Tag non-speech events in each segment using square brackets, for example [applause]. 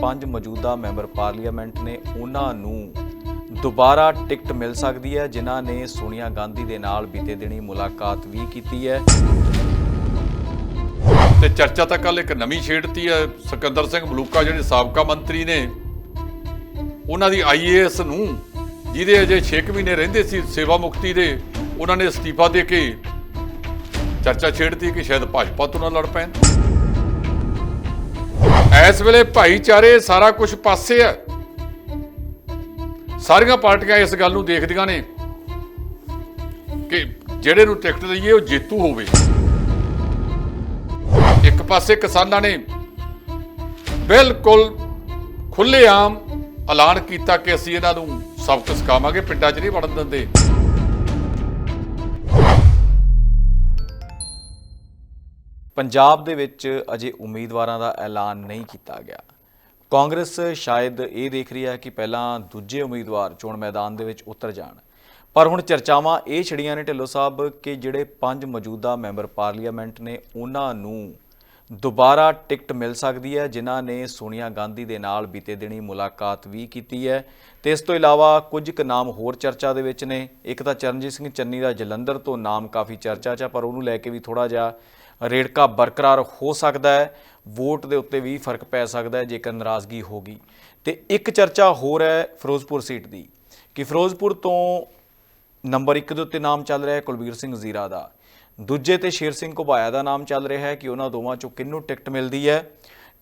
ਪੰਜ ਮੌਜੂਦਾ member parliament ਨੇ ਉਹਨਾਂ ਨੂੰ ਦੁਬਾਰਾ ਟਿਕਟ ਮਿਲ ਸਕਦੀ ਹੈ, ਜਿਨ੍ਹਾਂ ਨੇ ਸੋਨੀਆ ਗਾਂਧੀ ਦੇ ਨਾਲ ਬੀਤੇ ਦਿਨੀ ਮੁਲਾਕਾਤ ਵੀ ਕੀਤੀ ਹੈ। ਤੇ ਚਰਚਾ ਤਾਂ ਕੱਲ ਇੱਕ ਨਵੀਂ ਛੇੜਤੀ ਹੈ, ਸਿਕੰਦਰ ਸਿੰਘ ਮਲੂਕਾ ਜਿਹੜੇ ਸਾਬਕਾ ਮੰਤਰੀ ਨੇ, ਉਹਨਾਂ ਦੀ ਆਈਏਐਸ ਨੂੰ, ਜਿਹਦੇ ਅਜੇ 6 ਮਹੀਨੇ ਰਹਿੰਦੇ ਸੀ ਸੇਵਾ ਮੁਕਤੀ ਦੇ, ਉਹਨਾਂ ਨੇ ਅਸਤੀਫਾ ਦੇ ਕੇ ਚਰਚਾ ਛੇੜਤੀ ਕਿ ਸ਼ਾਇਦ ਭਾਜਪਾ ਤੋਂ ਨਾ ਲੜ ਪੈਣ। ਇਸ ਵੇਲੇ ਭਾਈਚਾਰੇ ਸਾਰਾ ਕੁਝ ਪਾਸੇ ਆ। ਸਾਰੀਆਂ ਪਾਰਟੀਆਂ ਇਸ ਗੱਲ ਨੂੰ ਦੇਖਦੀਆਂ ਨੇ ਕਿ ਜਿਹੜੇ ਨੂੰ ਟਿਕਟ ਦਈਏ ਉਹ ਜੇਤੂ ਹੋਵੇ। ਇੱਕ ਪਾਸੇ ਕਿਸਾਨਾਂ ਨੇ ਬਿਲਕੁਲ ਖੁੱਲ੍ਹੇਆਮ ਐਲਾਨ ਕੀਤਾ ਕਿ ਅਸੀਂ ਇਹਨਾਂ ਨੂੰ ਸਬਕ ਸਿਖਾਵਾਂਗੇ, ਪਿੰਡਾਂ 'ਚ ਨਹੀਂ ਵੜਨ ਦਿੰਦੇ। ਪੰਜਾਬ ਦੇ ਵਿੱਚ ਅਜੇ ਉਮੀਦਵਾਰਾਂ ਦਾ ਐਲਾਨ ਨਹੀਂ ਕੀਤਾ ਗਿਆ। ਕਾਂਗਰਸ ਸ਼ਾਇਦ ਇਹ ਦੇਖ ਰਹੀ ਹੈ ਕਿ ਪਹਿਲਾਂ ਦੂਜੇ ਉਮੀਦਵਾਰ ਚੋਣ ਮੈਦਾਨ ਦੇ ਵਿੱਚ ਉਤਰ ਜਾਣ। ਪਰ ਹੁਣ ਚਰਚਾਵਾਂ ਇਹ ਛੜੀਆਂ ਨੇ ਢਿੱਲੋਂ ਸਾਹਿਬ ਕਿ ਜਿਹੜੇ ਪੰਜ ਮੌਜੂਦਾ ਮੈਂਬਰ ਪਾਰਲੀਮੈਂਟ ਨੇ, ਉਹਨਾਂ ਨੂੰ ਦੁਬਾਰਾ ਟਿਕਟ ਮਿਲ ਸਕਦੀ ਹੈ, ਜਿਨ੍ਹਾਂ ਨੇ ਸੋਨੀਆ ਗਾਂਧੀ ਦੇ ਨਾਲ ਬੀਤੇ ਦਿਨੀ ਮੁਲਾਕਾਤ ਵੀ ਕੀਤੀ ਹੈ। ਤੇ ਇਸ ਤੋਂ ਇਲਾਵਾ ਕੁਝ ਕੁ ਨਾਮ ਹੋਰ ਚਰਚਾ ਦੇ ਵਿੱਚ ਨੇ। ਇੱਕ ਤਾਂ ਚਰਨਜੀਤ ਸਿੰਘ ਚੰਨੀ ਦਾ ਜਲੰਧਰ ਤੋਂ ਨਾਮ ਕਾਫੀ ਚਰਚਾ 'ਚ ਆ, ਪਰ ਉਹਨੂੰ ਲੈ ਕੇ ਵੀ ਥੋੜਾ ਜਿਹਾ ਰੇੜਕਾ ਬਰਕਰਾਰ ਹੋ ਸਕਦਾ ਹੈ, ਵੋਟ ਦੇ ਉੱਤੇ ਵੀ ਫ਼ਰਕ ਪੈ ਸਕਦਾ ਹੈ ਜੇਕਰ ਨਾਰਾਜ਼ਗੀ ਹੋਗੀ ਤੇ ਇੱਕ ਚਰਚਾ ਹੋਰ ਹੈ ਫਿਰੋਜ਼ਪੁਰ ਸੀਟ ਦੀ, ਕਿ ਫਿਰੋਜ਼ਪੁਰ ਤੋਂ ਨੰਬਰ 1 ਦੇ ਉੱਤੇ ਨਾਮ ਚੱਲ ਰਿਹਾ ਹੈ ਕੁਲਬੀਰ ਸਿੰਘ ਜ਼ੀਰਾ ਦਾ। ਦੂਜੇ ਤੇ ਸ਼ੇਰ ਸਿੰਘ ਘੁਬਾਇਆ ਦਾ ਨਾਮ ਚੱਲ ਰਿਹਾ ਹੈ ਕਿ ਉਹਨਾਂ ਦੋਵਾਂ ਚੋਂ ਕਿਹਨੂੰ ਟਿਕਟ ਮਿਲਦੀ ਹੈ?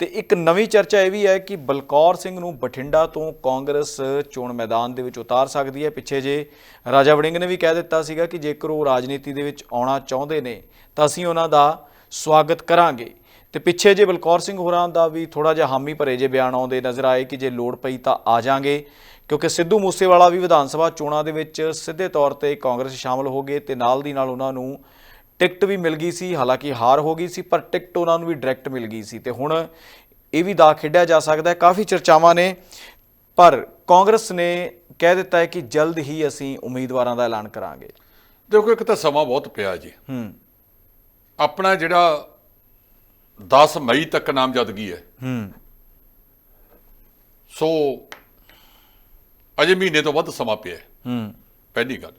ਤੇ ਇੱਕ ਨਵੀਂ ਚਰਚਾ ਇਹ ਵੀ ਹੈ ਕਿ ਬਲਕੌਰ ਸਿੰਘ ਨੂੰ ਬਠਿੰਡਾ ਤੋਂ ਕਾਂਗਰਸ ਚੋਣ ਮੈਦਾਨ ਦੇ ਵਿੱਚ ਉਤਾਰ ਸਕਦੀ ਹੈ। ਪਿੱਛੇ ਜੇ ਰਾਜਾ ਵੜਿੰਗ ਨੇ ਵੀ ਕਹਿ ਦਿੱਤਾ ਸੀਗਾ ਕਿ ਜੇਕਰ ਉਹ ਰਾਜਨੀਤੀ ਦੇ ਵਿੱਚ ਆਉਣਾ ਚਾਹੁੰਦੇ ਨੇ, ਤਾਂ ਅਸੀਂ ਉਹਨਾਂ ਦਾ ਸਵਾਗਤ ਕਰਾਂਗੇ। ਤੇ ਪਿੱਛੇ ਜੇ ਬਲਕੌਰ ਸਿੰਘ ਹੋਰਾਂ ਦਾ ਵੀ ਥੋੜਾ ਜਿਹਾ ਹਾਮੀ ਭਰੇ ਜੇ ਬਿਆਨ ਆਉਂਦੇ ਨਜ਼ਰ ਆਏ ਕਿ ਜੇ ਲੋੜ ਪਈ ਤਾਂ ਆ ਜਾਾਂਗੇ, ਕਿਉਂਕਿ ਸਿੱਧੂ ਮੂਸੇਵਾਲਾ ਵੀ ਵਿਧਾਨ ਸਭਾ ਚੋਣਾਂ ਦੇ ਵਿੱਚ ਸਿੱਧੇ ਤੌਰ ਤੇ ਕਾਂਗਰਸ 'ਚ ਸ਼ਾਮਲ ਹੋ ਗਏ ਤੇ ਨਾਲ ਦੀ ਨਾਲ ਉਹਨਾਂ ਨੂੰ ਟਿਕਟ ਵੀ ਮਿਲ ਗਈ ਸੀ ਹਾਲਾਂਕਿ ਹਾਰ ਹੋ ਗਈ ਸੀ ਪਰ ਟਿਕਟ ਉਹਨਾਂ ਨੂੰ ਵੀ ਡਾਇਰੈਕਟ ਮਿਲ ਗਈ ਸੀ ਤੇ ਹੁਣ ਇਹ ਵੀ ਦਾ ਖੇਡਿਆ ਜਾ ਸਕਦਾ ਹੈ। ਕਾਫੀ ਚਰਚਾਵਾਂ ਨੇ ਪਰ ਕਾਂਗਰਸ ਨੇ ਕਹਿ ਦਿੱਤਾ ਹੈ ਕਿ ਜਲਦ ਹੀ ਅਸੀਂ ਉਮੀਦਵਾਰਾਂ ਦਾ ਐਲਾਨ ਕਰਾਂਗੇ। ਦੇਖੋ ਇੱਕ ਤਾਂ ਸਮਾਂ ਬਹੁਤ ਪਿਆ ਜੀ। ਹੂੰ। ਆਪਣਾ ਜਿਹੜਾ 10 ਮਈ ਤੱਕ ਨਾਮਜ਼ਦਗੀ ਹੈ ਹੂੰ। ਸੋ ਅਜੇ ਮਹੀਨੇ ਤੋਂ ਵੱਧ ਸਮਾਂ ਪਿਆ ਹੈ। ਹੂੰ। ਪਹਿਲੀ ਗੱਲ।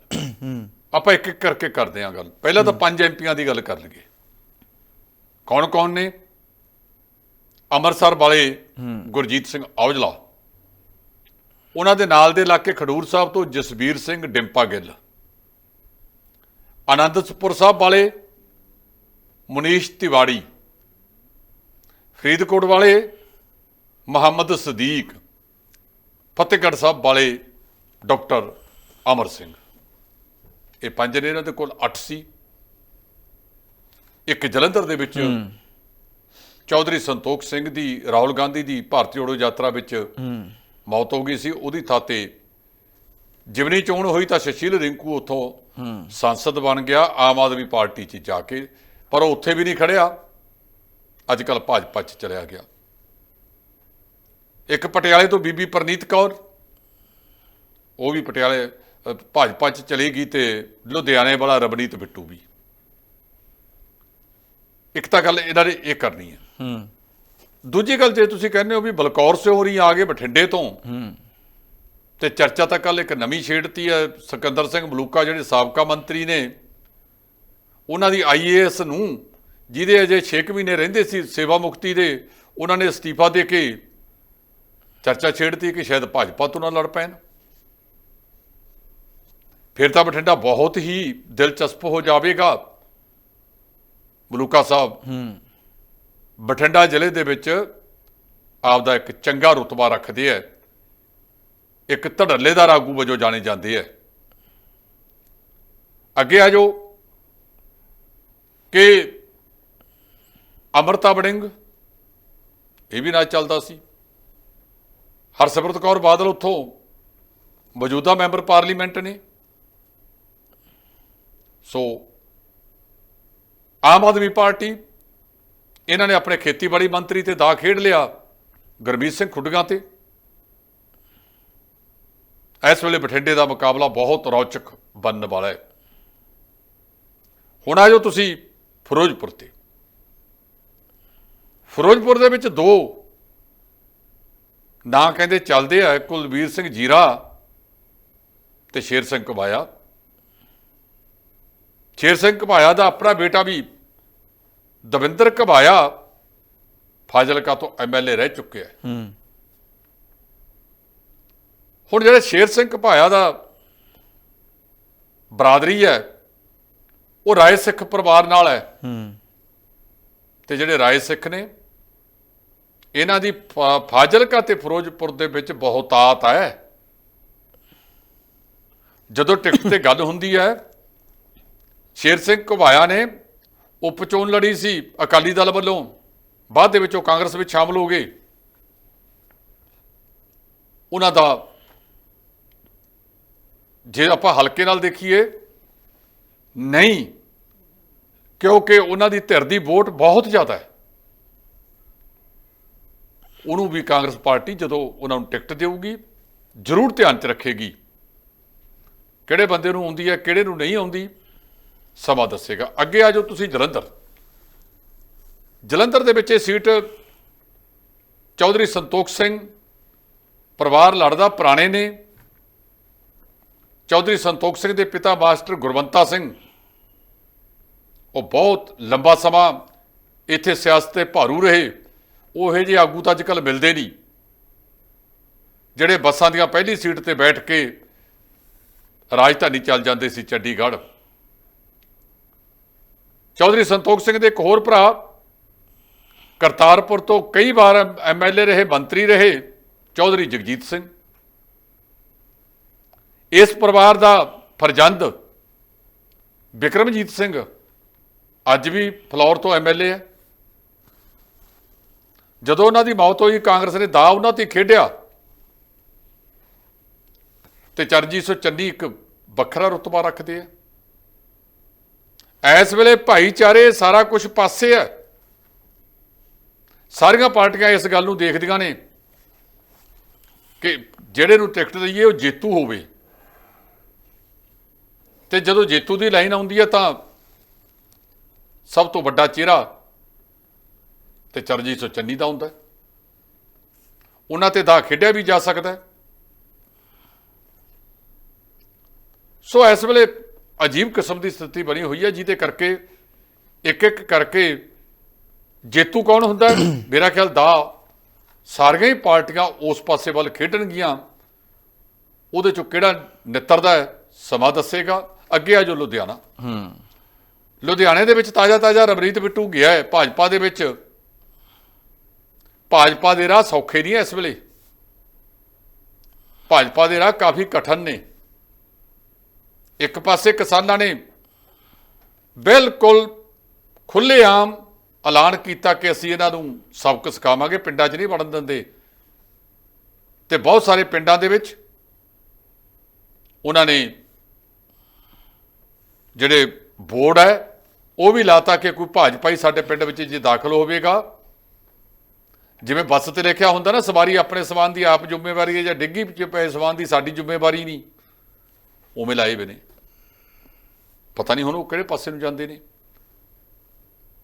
ਆਪਾਂ ਇੱਕ ਇੱਕ ਕਰਕੇ ਕਰਦੇ ਹਾਂ ਗੱਲ। ਪਹਿਲਾਂ ਤਾਂ ਪੰਜ ਐਮਪੀਆਂ ਦੀ ਗੱਲ ਕਰ ਲਈਏ। ਕੌਣ ਕੌਣ ਨੇ? ਅੰਮ੍ਰਿਤਸਰ ਵਾਲੇ ਗੁਰਜੀਤ ਸਿੰਘ ਔਜਲਾ। ਉਹਨਾਂ ਦੇ ਨਾਲ ਦੇ ਇਲਾਕੇ ਖਡੂਰ ਸਾਹਿਬ ਤੋਂ ਜਸਵੀਰ ਸਿੰਘ ਡਿੰਪਾ ਗਿੱਲ। ਆਨੰਦਪੁਰ ਸਾਹਿਬ ਵਾਲੇ ਮੁਨੀਸ਼ ਤਿਵਾੜੀ। ਫਰੀਦਕੋਟ ਵਾਲੇ ਮੁਹੰਮਦ ਸਦੀਕ। ਫਤਿਹਗੜ੍ਹ ਸਾਹਿਬ ਵਾਲੇ ਡਾਕਟਰ ਅਮਰ ਸਿੰਘ। ਇਹ ਪੰਜ ਨੇ ਇਹਨਾਂ ਦੇ ਕੋਲ 8 ਸੀ। ਇੱਕ ਜਲੰਧਰ ਦੇ ਵਿੱਚ ਚੌਧਰੀ ਸੰਤੋਖ ਸਿੰਘ ਦੀ ਰਾਹੁਲ ਗਾਂਧੀ ਦੀ ਭਾਰਤੀ ਜੋੜੋ ਯਾਤਰਾ ਵਿੱਚ ਮੌਤ ਹੋ ਗਈ ਸੀ। ਉਹਦੀ ਥਾਂ ਤੇ ਜਿਵਨੀ ਚੋਣ ਹੋਈ ਤਾਂ ਸ਼ਸ਼ੀਲ ਰਿੰਕੂ ਉੱਥੋਂ ਸੰਸਦ ਬਣ ਗਿਆ ਆਮ ਆਦਮੀ ਪਾਰਟੀ 'ਚ ਜਾ ਕੇ। ਪਰ ਉਹ ਉੱਥੇ ਵੀ ਨਹੀਂ ਖੜਿਆ। ਅੱਜ ਕੱਲ ਭਾਜਪਾ 'ਚ ਚਲਿਆ ਗਿਆ। ਇੱਕ ਪਟਿਆਲੇ ਤੋਂ ਬੀਬੀ ਪ੍ਰਨੀਤ ਕੌਰ ਉਹ ਵੀ ਪਟਿਆਲੇ ਭਾਜਪਾ 'ਚ ਚਲੀ ਗਈ ਤੇ ਲੁਧਿਆਣੇ ਵਾਲਾ ਰਬਨੀਤ ਬਿੱਟੂ ਵੀ। ਇੱਕ ਤਾਂ ਗੱਲ ਇਹਨਾਂ ਨੇ ਇਹ ਕਰਨੀ ਹੈ। ਹੂੰ। ਦੂਜੀ ਗੱਲ ਜੇ ਤੁਸੀਂ ਕਹਿੰਦੇ ਹੋ ਵੀ ਬਲਕੌਰ ਸਿਓਰੀ ਆ ਗਏ ਬਠਿੰਡੇ ਤੋਂ ਹੂੰ। ਤੇ ਚਰਚਾ ਤਾਂ ਕੱਲ ਇੱਕ ਨਵੀਂ ਛੇੜਤੀ ਹੈ ਸਿਕੰਦਰ ਸਿੰਘ ਮਲੂਕਾ ਜਿਹੜੇ ਸਾਬਕਾ ਮੰਤਰੀ ਨੇ ਉਹਨਾਂ ਦੀ ਆਈਏਐਸ ਨੂੰ ਜਿਹਦੇ ਅਜੇ 6 ਮਹੀਨੇ ਰਹਿੰਦੇ ਸੀ ਸੇਵਾ ਮੁਕਤੀ ਦੇ ਉਹਨਾਂ ਨੇ ਅਸਤੀਫਾ ਦੇ ਕੇ ਚਰਚਾ ਛੇੜਤੀ ਕਿ ਸ਼ਾਇਦ ਭਾਜਪਾ ਤੋਂ ਨਾ ਲੜ ਪੈਣ। ਫਿਰ ਤਾਂ ਬਠਿੰਡਾ ਬਹੁਤ ਹੀ ਦਿਲਚਸਪ ਹੋ ਜਾਵੇਗਾ। ਮਲੂਕਾ ਸਾਹਿਬ ਹੂੰ। ਬਠਿੰਡਾ ਜ਼ਿਲ੍ਹੇ ਦੇ ਵਿੱਚ ਆਪਦਾ ਇੱਕ ਚੰਗਾ ਰੁਤਬਾ ਰੱਖਦੇ ਹੈ ਇੱਕ ਧੜੱਲੇ ਦਾ ਆਗੂ ਵਜੋਂ ਜਾਣੇ ਜਾਂਦੇ ਹੈ ਅੱਗੇ ਆ ਜਾਓ ਕਿ ਅਮਰਤਾ ਬੜਿੰਗ ਇਹ ਵੀ ਨਾਲ ਚੱਲਦਾ ਸੀ। ਹਰਸਿਮਰਤ ਕੌਰ ਬਾਦਲ ਉੱਥੋਂ ਮੌਜੂਦਾ ਮੈਂਬਰ ਪਾਰਲੀਮੈਂਟ ਨੇ। ਸੋ ਆਮ ਆਦਮੀ ਪਾਰਟੀ, ਇਹਨਾਂ ਨੇ ਆਪਣੇ ਖੇਤੀਬਾੜੀ ਮੰਤਰੀ ਤੇ ਦਾ ਖੇਡ ਲਿਆ ਗੁਰਮੀਤ ਸਿੰਘ ਖੁੱਡਗਾ ਤੇ। ਇਸ ਵੇਲੇ ਬਠਿੰਡੇ ਦਾ ਮੁਕਾਬਲਾ ਬਹੁਤ ਰੌਚਕ ਬਣਨ ਵਾਲਾ ਹੈ। ਹੁਣ ਆਜੋ ਤੁਸੀਂ ਫਿਰੋਜ਼ਪੁਰ ਤੇ। ਫਿਰੋਜ਼ਪੁਰ ਦੇ ਵਿੱਚ ਦੋ ਨਾਂ ਕਹਿੰਦੇ ਚੱਲਦੇ ਆ ਕੁਲਵੀਰ ਸਿੰਘ ਜੀਰਾ ਤੇ ਸ਼ੇਰ ਸਿੰਘ ਕਬਾਇਆ ਸ਼ੇਰ ਸਿੰਘ ਕਬਾਇਆ ਦਾ ਆਪਣਾ ਬੇਟਾ ਵੀ ਦਵਿੰਦਰ ਕਬਾਇਆ ਫਾਜ਼ਿਲਕਾ ਤੋਂ ਐਮਐਲਏ ਰਹਿ ਚੁੱਕਿਆ ਹੈ। ਹੂੰ। ਹੁਣ ਜਿਹੜੇ ਸ਼ੇਰ ਸਿੰਘ ਘਪਾਇਆ ਦਾ ਬਰਾਦਰੀ ਹੈ ਉਹ ਰਾਏ ਸਿੱਖ ਪਰਿਵਾਰ ਨਾਲ ਹੈ। ਹੂੰ। ਤੇ ਜਿਹੜੇ ਰਾਏ ਸਿੱਖ ਨੇ ਇਹਨਾਂ ਦੀ ਫਾਜ਼ਿਲਕਾ ਤੇ ਫਿਰੋਜ਼ਪੁਰ ਦੇ ਵਿੱਚ ਬਹੁਤਾਤ ਹੈ। ਜਦੋਂ ਟਿਕਟ ਤੇ ਗੱਲ ਹੁੰਦੀ ਹੈ ਸ਼ੇਰ ਸਿੰਘ ਘੁਬਾਇਆ ਨੇ ਉਪ ਚੋਣ ਲੜੀ ਸੀ ਅਕਾਲੀ ਦਲ ਵੱਲੋਂ। ਬਾਅਦ ਦੇ ਵਿੱਚ ਉਹ ਕਾਂਗਰਸ ਵਿੱਚ ਸ਼ਾਮਲ ਹੋ ਗਏ। ਉਹਨਾਂ ਦਾ ਜੇ ਆਪਾਂ ਹਲਕੇ ਨਾਲ ਦੇਖੀਏ, ਨਹੀਂ, ਕਿਉਂਕਿ ਉਹਨਾਂ ਦੀ ਧਿਰ ਦੀ ਵੋਟ ਬਹੁਤ ਜ਼ਿਆਦਾ ਹੈ। ਉਹਨੂੰ ਵੀ ਕਾਂਗਰਸ ਪਾਰਟੀ ਜਦੋਂ ਉਹਨਾਂ ਨੂੰ ਟਿਕਟ ਦੇਊਗੀ, ਜ਼ਰੂਰ ਧਿਆਨ 'ਚ ਰੱਖੇਗੀ। ਕਿਹੜੇ ਬੰਦੇ ਨੂੰ ਆਉਂਦੀ ਹੈ, ਕਿਹੜੇ ਨੂੰ ਨਹੀਂ ਆਉਂਦੀ ਸਮਾਂ ਦੱਸੇਗਾ। ਅੱਗੇ ਆ ਜਾਓ ਤੁਸੀਂ ਜਲੰਧਰ। ਜਲੰਧਰ ਦੇ ਵਿੱਚ ਇਹ ਸੀਟ ਚੌਧਰੀ ਸੰਤੋਖ ਸਿੰਘ, ਪਰਿਵਾਰ ਲੜਦਾ ਪੁਰਾਣੇ ਨੇ। ਚੌਧਰੀ ਸੰਤੋਖ ਸਿੰਘ ਦੇ ਪਿਤਾ ਮਾਸਟਰ ਗੁਰਵੰਤਾ ਸਿੰਘ। ਉਹ ਬਹੁਤ ਲੰਬਾ ਸਮਾਂ ਇੱਥੇ ਸਿਆਸਤ ਤੇ ਭਾਰੂ ਰਹੇ। ਉਹ ਇਹੋ ਜਿਹੇ ਆਗੂ ਤਾਂ ਅੱਜਕੱਲ ਮਿਲਦੇ ਨਹੀਂ। ਜਿਹੜੇ ਬੱਸਾਂ ਦੀਆਂ ਪਹਿਲੀ ਸੀਟ ਤੇ ਬੈਠ ਕੇ ਰਾਜਧਾਨੀ ਚੱਲ ਜਾਂਦੇ ਸੀ ਚੰਡੀਗੜ੍ਹ। ਚੌਧਰੀ ਸੰਤੋਖ ਸਿੰਘ ਦੇ ਇੱਕ ਹੋਰ ਭਰਾ, ਕਰਤਾਰਪੁਰ ਤੋਂ ਕਈ ਵਾਰ ਐਮਐਲਏ ਰਹੇ, ਮੰਤਰੀ ਰਹੇ, ਚੌਧਰੀ ਜਗਜੀਤ ਸਿੰਘ। ਇਸ ਪਰਿਵਾਰ ਦਾ ਫਰਜ਼ੰਦ ਵਿਕਰਮਜੀਤ ਸਿੰਘ ਅੱਜ ਵੀ ਫਲੌਰ ਤੋਂ ਐਮਐਲਏ ਹੈ। ਜਦੋਂ ਉਹਨਾਂ ਦੀ ਮੌਤ ਹੋਈ, ਕਾਂਗਰਸ ਨੇ ਦਾ ਉਹਨਾਂ ਤੇ ਖੇਡਿਆ ਤੇ ਚਰਜੀ ਸੋ ਚੰਨੀ ਇੱਕ ਵੱਖਰਾ ਰੁਤਬਾ ਰੱਖਦੇ ਆ। ਇਸ ਵੇਲੇ ਭਾਈਚਾਰੇ ਸਾਰਾ ਕੁਝ ਪਾਸੇ ਹੈ ਸਾਰੀਆਂ ਪਾਰਟੀਆਂ ਇਸ ਗੱਲ ਨੂੰ ਦੇਖਦੀਆਂ ਨੇ ਕਿ ਜਿਹੜੇ ਨੂੰ ਟਿਕਟ ਦਈਏ ਉਹ ਜੇਤੂ ਹੋਵੇ। ਤੇ ਜਦੋਂ ਜੇਤੂ ਦੀ ਲਾਈਨ ਆਉਂਦੀ ਹੈ ਤਾਂ ਸਭ ਤੋਂ ਵੱਡਾ ਚਿਹਰਾ ਤੇ ਚਰਜੀ ਸੋ ਚੰਨੀ ਦਾ ਹੁੰਦਾ ਉਹਨਾਂ ਤੇ ਦਾ ਖੇਡਿਆ ਵੀ ਜਾ ਸਕਦਾ ਸੋ ਇਸ ਵੇਲੇ ਅਜੀਬ ਕਿਸਮ ਦੀ ਸਥਿਤੀ ਬਣੀ ਹੋਈ ਹੈ ਜਿਹਦੇ ਕਰਕੇ ਇੱਕ ਇੱਕ ਕਰਕੇ ਜੇਤੂ ਕੌਣ ਹੁੰਦਾ? [coughs] ਮੇਰਾ ਖਿਆਲ ਦਾ ਸਾਰੀਆਂ ਹੀ ਪਾਰਟੀਆਂ ਉਸ ਪਾਸੇ ਵੱਲ ਖੇਡਣਗੀਆਂ। ਉਹਦੇ ਚੋਂ ਕਿਹੜਾ ਨਿੱਤਰਦਾ ਹੈ ਸਮਾਂ ਦੱਸੇਗਾ। ਅੱਗੇ ਆ ਜੋ ਲੁਧਿਆਣਾ। ਹੂੰ। ਲੁਧਿਆਣੇ ਦੇ ਵਿੱਚ ਤਾਜ਼ਾ ਤਾਜ਼ਾ ਰਵਨੀਤ ਬਿੱਟੂ ਗਿਆ ਹੈ ਭਾਜਪਾ ਦੇ ਵਿੱਚ। ਭਾਜਪਾ ਦੇ ਰਾਹ ਸੌਖੇ ਨਹੀਂ ਐ ਇਸ ਵੇਲੇ। ਭਾਜਪਾ ਦੇ ਰਾਹ ਕਾਫੀ ਕਠਨ ਨੇ। ਇੱਕ ਪਾਸੇ ਕਿਸਾਨਾਂ ਨੇ ਬਿਲਕੁਲ ਖੁੱਲ੍ਹੇਆਮ ਐਲਾਨ ਕੀਤਾ ਕਿ ਅਸੀਂ ਇਹਨਾਂ ਨੂੰ ਸਬਕ ਸਿਖਾਵਾਂਗੇ, ਪਿੰਡਾਂ 'ਚ ਨਹੀਂ ਵੜਨ ਦਿੰਦੇ। ਤੇ ਬਹੁਤ ਸਾਰੇ ਪਿੰਡਾਂ ਦੇ ਵਿੱਚ ਉਹਨਾਂ ਨੇ ਜਿਹੜੇ ਬੋਰਡ ਹੈ, ਉਹ ਵੀ ਲਾਤਾ ਕਿ ਕੋਈ ਭਾਜਪਾ ਹੀ ਸਾਡੇ ਪਿੰਡ ਵਿੱਚ ਜੇ ਦਾਖਲ ਹੋਵੇਗਾ। ਜਿਵੇਂ ਬੱਸ ਤੇ ਲਿਖਿਆ ਹੁੰਦਾ ਨਾ, ਸਵਾਰੀ ਆਪਣੇ ਸਮਾਨ ਦੀ ਆਪ ਜ਼ਿੰਮੇਵਾਰੀ ਹੈ ਜਾਂ ਡਿੱਗੀ ਵਿੱਚ ਪਏ ਸਮਾਨ ਦੀ ਸਾਡੀ ਜ਼ਿੰਮੇਵਾਰੀ ਨਹੀਂ। ਉਵੇਂ ਲਾਏ ਵੇ ਨੇ। ਪਤਾ ਨਹੀਂ ਹੁਣ ਉਹ ਕਿਹੜੇ ਪਾਸੇ ਨੂੰ ਜਾਂਦੇ ਨੇ।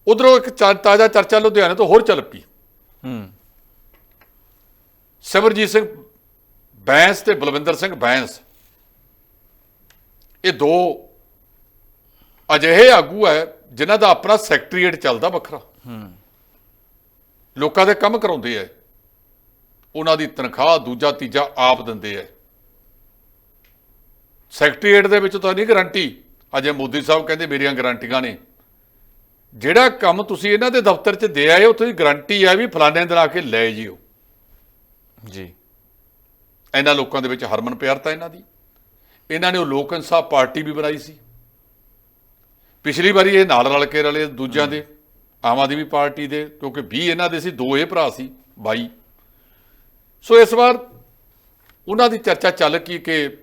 ਉਧਰੋਂ ਇੱਕ ਤਾਜ਼ਾ ਚਰਚਾ ਲੁਧਿਆਣੇ ਤੋਂ ਹੋਰ ਚੱਲ ਪਈ। ਹੂੰ। ਸਿਮਰਜੀਤ ਸਿੰਘ ਬੈਂਸ ਤੇ ਬਲਵਿੰਦਰ ਸਿੰਘ ਬੈਂਸ। ਇਹ ਦੋ ਅਜਿਹੇ ਆਗੂ ਹੈ ਜਿਨ੍ਹਾਂ ਦਾ ਆਪਣਾ ਸੈਕਟਰੀਏਟ ਚੱਲਦਾ ਵੱਖਰਾ। ਲੋਕਾਂ ਦੇ ਕੰਮ ਕਰਾਉਂਦੇ ਐ। ਉਹਨਾਂ ਦੀ ਤਨਖਾਹ ਦੂਜਾ ਤੀਜਾ ਆਪ ਦਿੰਦੇ ਐ। ਸੈਕਟਰੀਏਟ ਦੇ ਵਿੱਚ ਤਾਂ ਨਹੀਂ ਗਾਰੰਟੀ ਅਜੇ ਮੋਦੀ ਸਾਹਿਬ ਕਹਿੰਦੇ ਮੇਰੀਆਂ ਗਾਰੰਟੀਆਂ ਨੇ। ਜਿਹੜਾ ਕੰਮ ਤੁਸੀਂ ਇਹਨਾਂ ਦੇ ਦਫ਼ਤਰ 'ਚ ਦੇ ਆਏ ਉੱਥੇ ਦੀ ਗਾਰੰਟੀ ਹੈ ਵੀ ਫਲਾਣੇ ਦਿਨ ਆ ਕੇ ਲੈ ਜਿਓ। ਜੀ। ਇਹਨਾਂ ਲੋਕਾਂ ਦੇ ਵਿੱਚ ਹਰਮਨ ਪਿਆਰਤਾ ਇਹਨਾਂ ਦੀ। ਇਹਨਾਂ ਨੇ ਉਹ ਲੋਕ ਇਨਸਾਫ ਪਾਰਟੀ ਵੀ ਬਣਾਈ ਸੀ। ਪਿਛਲੀ ਵਾਰੀ ਇਹ ਨਾਲ ਰਲ ਕੇ ਰਲੇ ਦੂਜਿਆਂ ਦੇ ਆਮ ਆਦਮੀ ਪਾਰਟੀ ਦੇ ਕਿਉਂਕਿ 20 ਇਹਨਾਂ ਦੇ ਸੀ ਦੋ ਇਹ ਭਰਾ ਸੀ 22 ਸੋ ਇਸ ਵਾਰ ਉਹਨਾਂ ਦੀ ਚਰਚਾ ਚੱਲ ਕੀ ਕਿ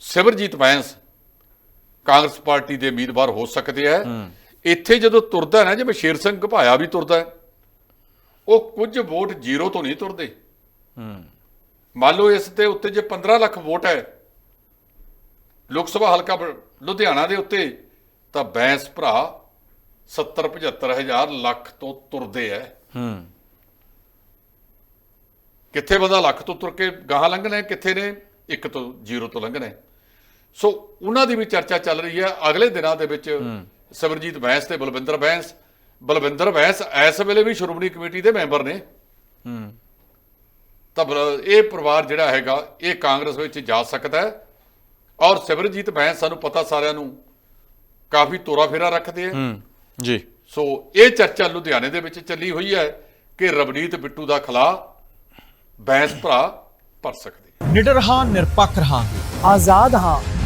ਸਿਮਰਜੀਤ ਬੈਂਸ ਕਾਂਗਰਸ ਪਾਰਟੀ ਦੇ ਉਮੀਦਵਾਰ ਹੋ ਸਕਦੇ ਆ। ਇੱਥੇ ਜਦੋਂ ਤੁਰਦਾ ਨਾ ਜਿਵੇਂ ਸ਼ੇਰ ਸਿੰਘ ਘਪਾਇਆ ਵੀ ਤੁਰਦਾ ਉਹ ਕੁਝ ਵੋਟ ਜ਼ੀਰੋ ਤੋਂ ਨਹੀਂ ਤੁਰਦੇ। ਹੂੰ। ਮੰਨ ਲਓ ਇਸ ਦੇ ਉੱਤੇ ਜੇ 15 ਲੱਖ ਵੋਟ ਹੈ ਲੋਕ ਸਭਾ ਹਲਕਾ ਲੁਧਿਆਣਾ ਦੇ ਉੱਤੇ ਤਾਂ ਬੈਂਸ ਭਰਾ 70 75 ਹਜ਼ਾਰ ਲੱਖ ਤੋਂ ਤੁਰਦੇ ਐ ਹੂੰ। ਕਿੱਥੇ ਬੰਦਾ ਲੱਖ ਤੋਂ ਤੁਰ ਕੇ ਗਾਹਾਂ ਲੰਘਣਾ ਕਿੱਥੇ ਨੇ? ਇੱਕ ਤੋਂ ਜ਼ੀਰੋ ਤੋਂ ਲੰਘਣਾ। ਸੋ ਉਹਨਾਂ ਦੀ ਵੀ ਚਰਚਾ ਚੱਲ ਰਹੀ ਹੈ। ਅਗਲੇ ਦਿਨਾਂ ਦੇ ਵਿੱਚ ਸਿਮਰਜੀਤ ਬੈਂਸ ਤੇ ਬਲਵਿੰਦਰ ਬੈਂਸ ਬਲਵਿੰਦਰ ਬੈਂਸ ਇਸ ਵੇਲੇ ਵੀ ਸ਼੍ਰੋਮਣੀ ਕਮੇਟੀ ਦੇ ਮੈਂਬਰ ਨੇ। ਹੂੰ। ਤਾਂ ਇਹ ਪਰਿਵਾਰ ਜਿਹੜਾ ਹੈਗਾ ਇਹ ਕਾਂਗਰਸ ਵਿੱਚ ਜਾ ਸਕਦਾ ਹੈ। ਔਰ ਸਿਮਰਜੀਤ ਬੈਂਸ ਸਾਨੂੰ ਪਤਾ ਸਾਰਿਆਂ ਨੂੰ ਕਾਫੀ ਤੋਰਾ ਫੇਰਾ ਰੱਖਦੇ ਆ ਹੂੰ। ਜੀ। ਸੋ ਇਹ ਚਰਚਾ ਲੁਧਿਆਣੇ ਦੇ ਵਿੱਚ ਚੱਲੀ ਹੋਈ ਹੈ ਕਿ ਰਵਨੀਤ ਬਿੱਟੂ ਦਾ ਖਲਾ ਬੈਂਸ ਭਰਾ ਭਰ ਸਕਦੇ ਨਿਡਰ ਹਾਂ ਨਿਰਪੱਖ ਰਹਾਂਗੇ। ਆਜ਼ਾਦ ਹਾਂ